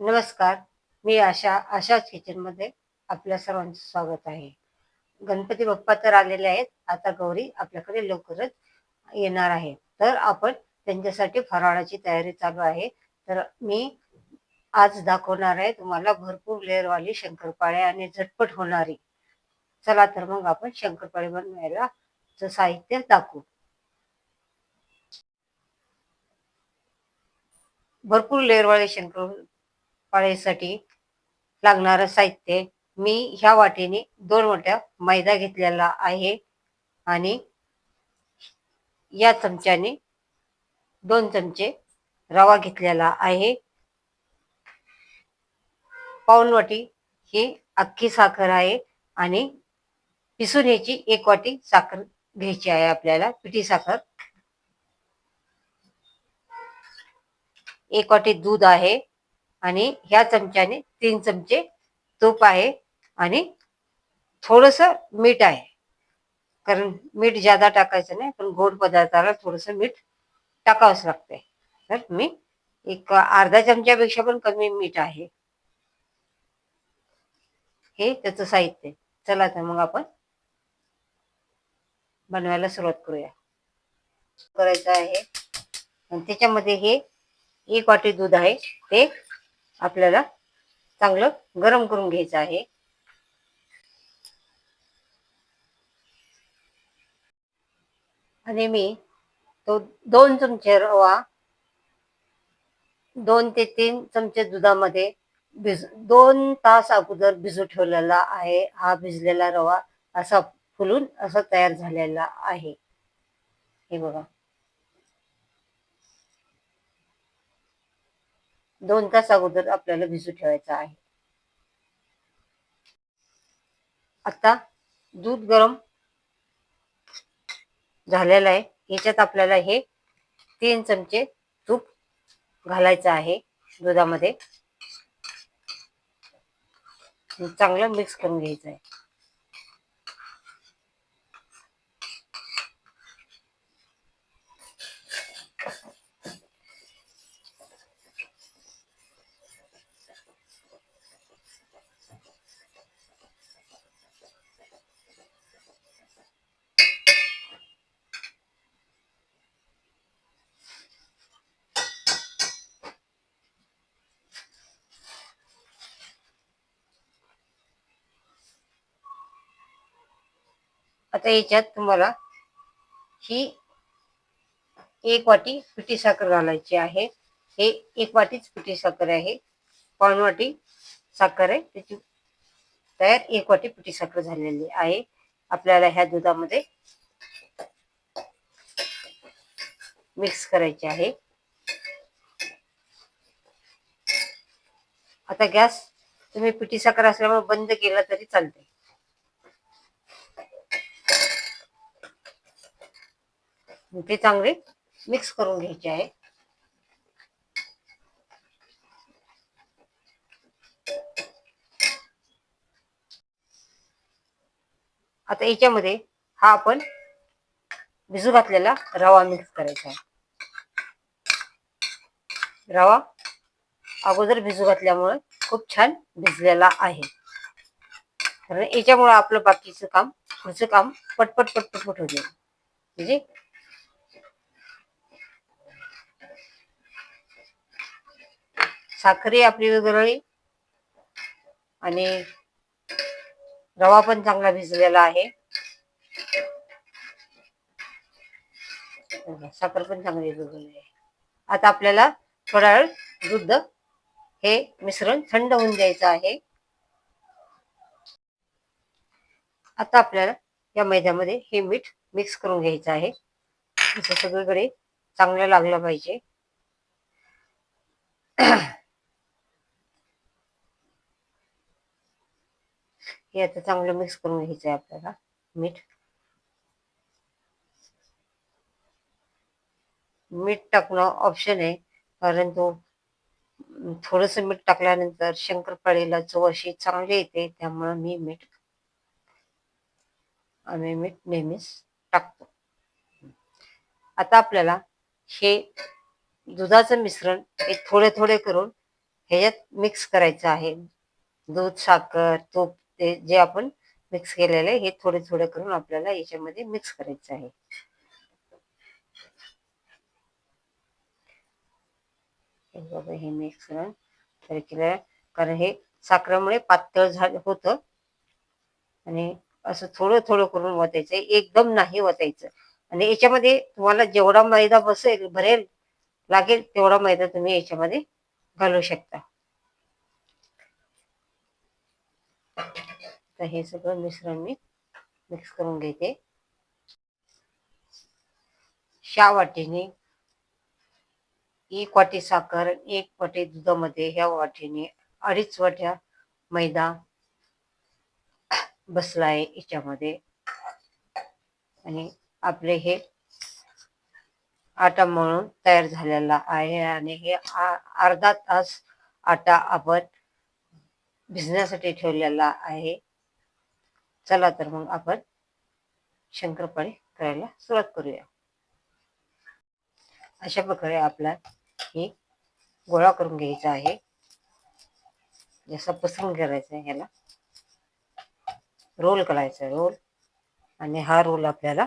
नमस्कार मी आशा आशाच किचनमध्ये आपल्या सर्वांचं स्वागत आहे. गणपती बाप्पा तर आलेले आहेत आता गौरी आपल्याकडे लवकरच येणार आहे. तर आपण त्यांच्यासाठी फराळाची तयारी चालू आहे. तर मी आज दाखवणार आहे तुम्हाला भरपूर लेअरवाली शंकरपाळे आणि झटपट होणारी. चला तर मग आपण शंकरपाळे बनवायला साहित्य दाखवू. भरपूर लेअरवाळे शंकर पाळीसाठी लागणारं साहित्य मी ह्या वाटीने दोन वाट्या मैदा घेतलेला आहे. आणि या चमच्याने दोन चमचे रवा घेतलेला आहे. पाऊन वाटी ही अख्खी साखर आहे आणि पिसून याची एक वाटी साखर घ्यायची आहे आपल्याला पिठी साखर. एक वाटी दूध आहे. आणि ह्या चमच्याने तीन चमचे तूप आहे आणि थोडस मीठ आहे. कारण मीठ जादा टाकायचं नाही पण गोड पदार्थाला थोडस मीठ टाकावंच लागतंय. तर मी एक अर्धा चमच्यापेक्षा पण कमी मीठ आहे. हे त्याचं साहित्य. चला तर मग आपण बनवायला सुरुवात करूया. करायचं आहे. आणि त्याच्यामध्ये हे एक वाटी दूध आहे. ते आपल्याला चांगलं गरम करून घ्यायचं आहे. आणि मी तो दोन चमचे रवा दोन ते तीन चमचे दुधामध्ये भिज दोन तास अगोदर भिजू ठेवलेला आहे. हा भिजलेला रवा असा फुलून असा तयार झालेला आहे. हे बघा. दोन तास अगोदर आपल्याला भिजू ठेवायचा आहे. आता दूध गरम झालेलं आहे. याच्यात आपल्याला हे तीन चमचे तूप घालायचं आहे दुधामध्ये. चांगलं मिक्स करून घ्यायचं आहे. आता याच्यात तुम्हाला ही एक वाटी पिठी साखर घालायची आहे. हे एक वाटीच पिठी साखर आहे. पाऊण वाटी साखर आहे. त्याची तयार एक वाटी पिठी साखर झालेली आहे. आपल्याला ह्या दुधामध्ये मिक्स करायचे आहे. आता गॅस तुम्ही पिठी साखर असल्यामुळे बंद केला तरी चालते ते चांगले? मिक्स करून घ्यायचे आहे. आता याच्यामध्ये हा आपण भिजू घातलेला रवा मिक्स करायचा आहे. रवा अगोदर भिजू घातल्यामुळे खूप छान भिजलेला आहे. कारण याच्यामुळे आपलं बाकीचं काम पुढचं काम पटपट पटपट पट होते. म्हणजे साखरही आपली विरळी आणि रवा पण चांगला भिजलेला आहे. साखर पण चांगली विरघळली आहे. आता आपल्याला थोडा वेळ दूध हे मिश्रण थंड होऊन द्यायचं आहे. आता आपल्याला या मैद्यामध्ये हे मीठ मिक्स करून घ्यायचं आहे. सगळीकडे चांगलं लागलं पाहिजे. हे आता चांगलं मिक्स करून घ्यायचं आहे आपल्याला मीठ. मीठ टाकणं ऑप्शन आहे परंतु थोडंसं थोडस मीठ टाकल्यानंतर शंकरपाळीला चव अशी चांगली येते त्यामुळे मी मीठ आम्ही मीठ नेहमीच टाकतो. आता आपल्याला हे दुधाचं मिश्रण हे थोडे थोडे करून ह्याच्यात मिक्स करायचं आहे. दूध साखर तूप ते जे आपण मिक्स केलेलं आहे हे थोडे थोडे करून आपल्याला याच्यामध्ये मिक्स करायचं आहे. बाबा बघा हे मिक्स करून केलं कारण हे साखरेमुळे पातळ झालं होतं. आणि असं थोडं थोडं करून वतायचं एकदम नाही वतायचं. आणि याच्यामध्ये तुम्हाला जेवढा मैदा बसेल भरेल लागेल तेवढा मैदा तुम्ही याच्यामध्ये घालू शकता. तर हे सगळं मिश्रण मी मिक्स करून घेते. शा वाटीने एक वाटी साखर एक वाटी दुधामध्ये ह्या वाटीने अडीच वाट्या मैदा बसला आहे याच्यामध्ये. आणि आपले हे आटा मळून तयार झालेला आहे आणि हे अर्धा तास आटा आपण भिजण्यासाठी ठेवलेला आहे. चला तर मग आपण शंकरपाळी करायला सुरुवात करूया. अशा प्रकारे आपला हे गोळा करून घ्यायचा आहे. जसा पसरून करायचा आहे ह्याला. रोल करायचा रोल. आणि हा रोल आपल्याला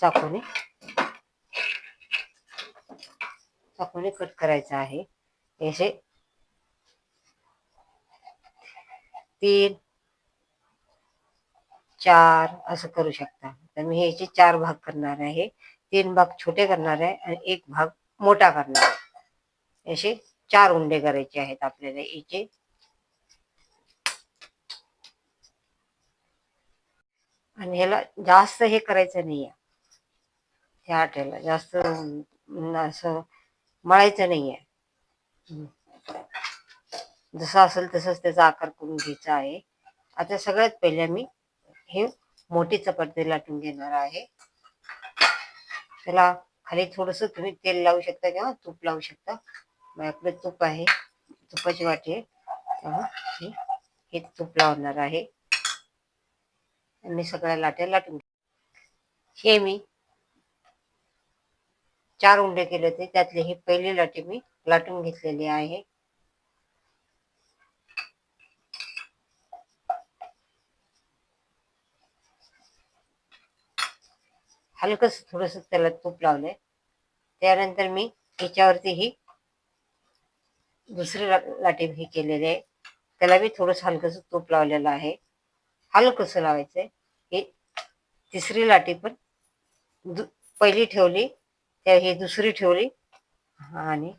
चाकूने चाकूने कट करायचा आहे. असे तीन चार असं करू शकता. तर मी ह्याचे चार भाग करणार आहे. तीन भाग छोटे करणार आहे आणि एक भाग मोठा करणार आहे. असे चार उंडे करायचे आहेत आपल्याला याचे. आणि ह्याला जास्त हे करायचं नाही आहे ह्या आट्याला जास्त असं मळायचं नाही आहे जसं असेल तसंच त्याचा आकार करून घ्यायचा आहे. आता सगळ्यात पहिले मी हे मोठी चपाती लाटून घेणार आहे. त्याला खाली थोडस तुम्ही तेल लावू शकता किंवा तूप लावू शकता. आपलं तूप आहे तुपाची वाटी त्यामुळे हे तूप लावणार आहे. मी सगळ्या लाट्या लाटून हे मी चार उंडे केले होते. त्यातले ही पहिली लाटी मी लाटून घेतलेली आहे. हलकंच थोडंसं त्याला तूप लावलंय. त्यानंतर मी याच्यावरती ही दुसरी लाटी ही केलेली आहे. त्याला मी थोडंसं हलकंसं तूप लावलेलं आहे. हलकंसं लावायचंय. हे तिसरी लाटी पण पहिली ठेवली त्या ही दुसरी ठेवली. आणि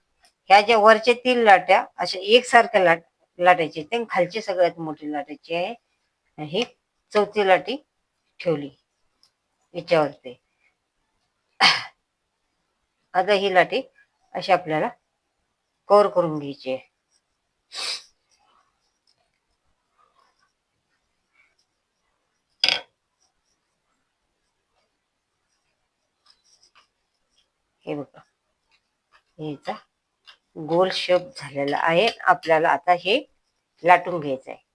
ह्या ज्या वरच्या तीन लाट्या अशा एकसारख्या लाट लाटायची त्या खालची सगळ्यात मोठी लाटायची आहे. ही चौथी लाटी ठेवली याच्यावरती. आता ही लाटी अशी आपल्याला कव्हर करून घ्यायची आहे. हे बघा. याचा गोल शेप झालेला आहे. आपल्याला आता हे लाटून घ्यायचं आहे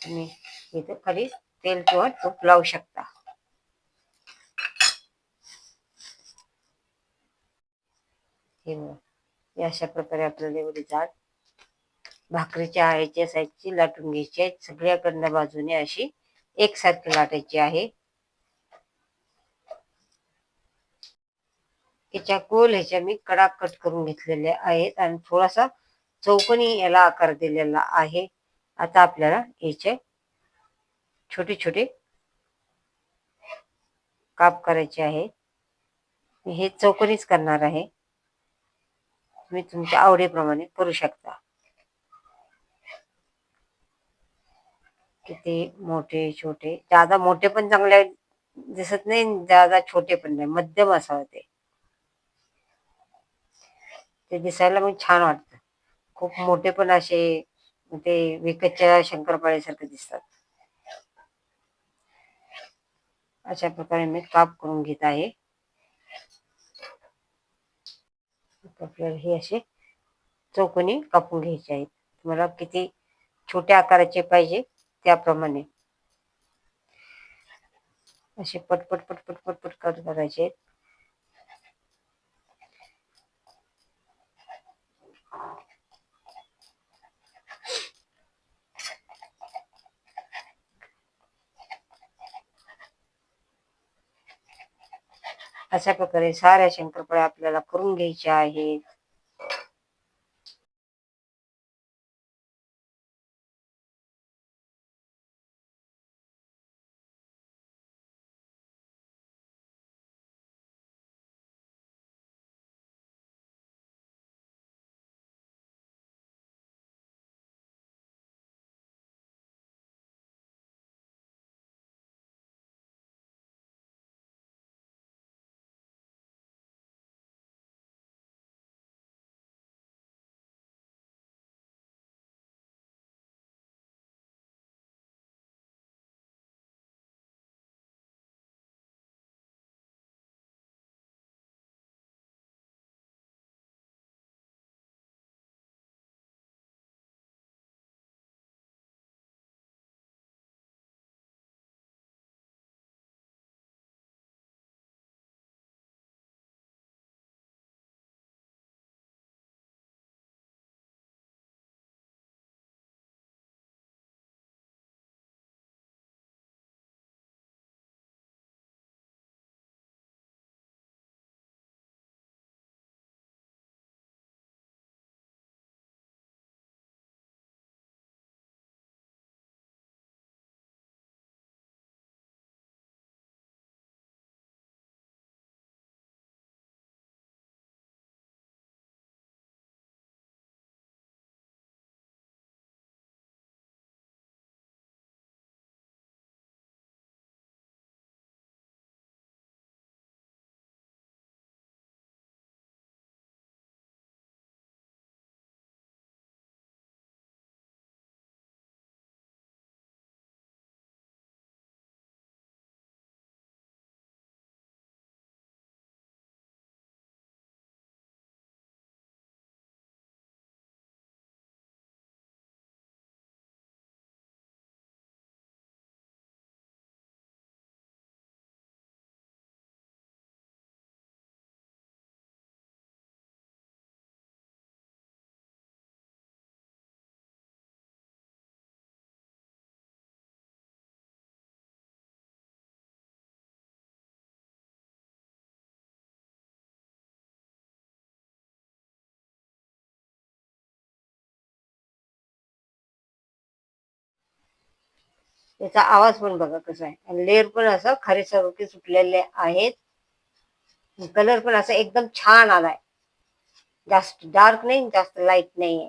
तुम्ही इथं खाली तेल किंवा तूप लावू शकता. हे अशा प्रकारे आपल्याला एवढी जाड भाकरीच्या आळीच्या साईजची लाटून घ्यायची आहे. सगळ्याकडनं बाजूने अशी एकसारखी लाटायची आहे. याच्या गोल ह्याच्या मी कडा कट करून घेतलेल्या आहेत आणि थोडासा चौकणी याला आकार दिलेला आहे. आता आपल्याला याचे छोटे छोटे काप करायचे आहे. हे चौकणीच करणार आहे. तुम्ही तुमच्या आवडीप्रमाणे करू शकता. किती मोठे छोटे जादा मोठे पण चांगले दिसत नाही जादा छोटे पण नाही मध्यम असावं ते. ते दिसायला मग छान वाटत. खूप मोठे पण असे ते विकतच्या शंकरपाळ्यासारखे दिसतात. अशा प्रकारे मी काप करून घेत आहे. आपल्याला हे असे चौकोनी कापून घ्यायचे आहेत. तुम्हाला किती छोट्या आकाराचे पाहिजे त्याप्रमाणे. असे पटपट पटपट पटपट कट करायचे आहेत. अशा प्रकारे साऱ्या शंकरपाळ्या आपल्याला करून घ्यायच्या आहेत. त्याचा आवाज पण बघा कसा आहे. आणि लेअर पण असं खारीसारखे सुटलेले आहेत. कलर पण असा एकदम छान आलाय. जास्त डार्क नाही जास्त लाइट नाहीये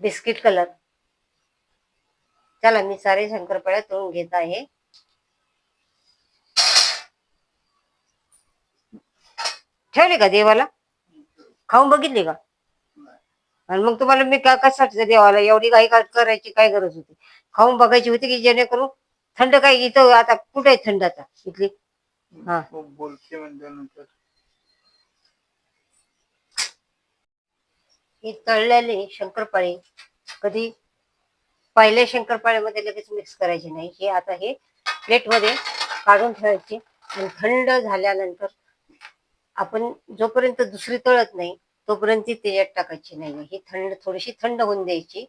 बिस्किट कलर चला मी सारे शंकरपाळ्या तळून घेत आहे. ठेवले का देवाला? खाऊन बघितले का? आणि मग तुम्हाला मी का कशासाठी देवाला एवढी काही काय करायची काय गरज होती? खाऊन बघायची होती की जेणेकरून थंड काय इथं आता कुठे थंड आता? इथली? हा. बोलते म्हणल्यानंतर हे तळलेले शंकरपाळे. कधी? पहिल्या शंकरपाळ्यामध्ये लगेच मिक्स करायचे नाही. हे आता हे प्लेटमध्ये काढून ठेवायचे. आणि थंड झाल्यानंतर आपण जोपर्यंत दुसरी तळत नाही तोपर्यंत ती त्याच्यात टाकायची नाही. ही थंड थोडीशी थंड होऊन द्यायची.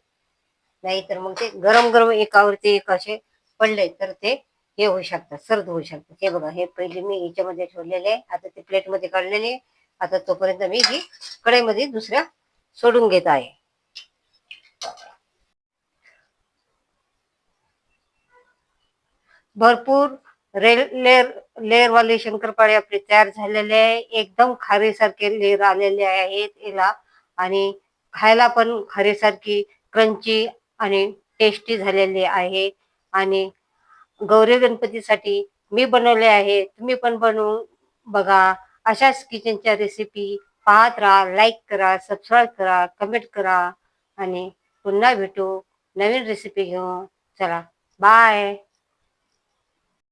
नाही तर मग ते गरम गरम एकावरती एक असे पडले तर ते हे होऊ शकतात सर्द होऊ शकतात. हे बघा हे पहिले मी याच्यामध्ये ठेवलेले आहे. आता ते प्लेटमध्ये काढलेले आहे. आता तोपर्यंत मी ही कढईमध्ये दुसऱ्या सोडून घेत आहे. भरपूर रेल लेअर लेअरवाले शंकरपाळे आपले तयार झालेले आहे. एकदम खारीसारखे लेअर आलेले आहेत याला. आणि खायला पण खारीसारखी क्रंची आणि टेस्टी झालेली आहे. आणि गौरी गणपतीसाठी मी बनवले आहे. तुम्ही पण बनवून बघा. अशाच किचनच्या रेसिपी पाहत राहा लाईक करा सबस्क्राईब करा कमेंट करा. आणि पुन्हा भेटू नवीन रेसिपी घेऊन. चला बाय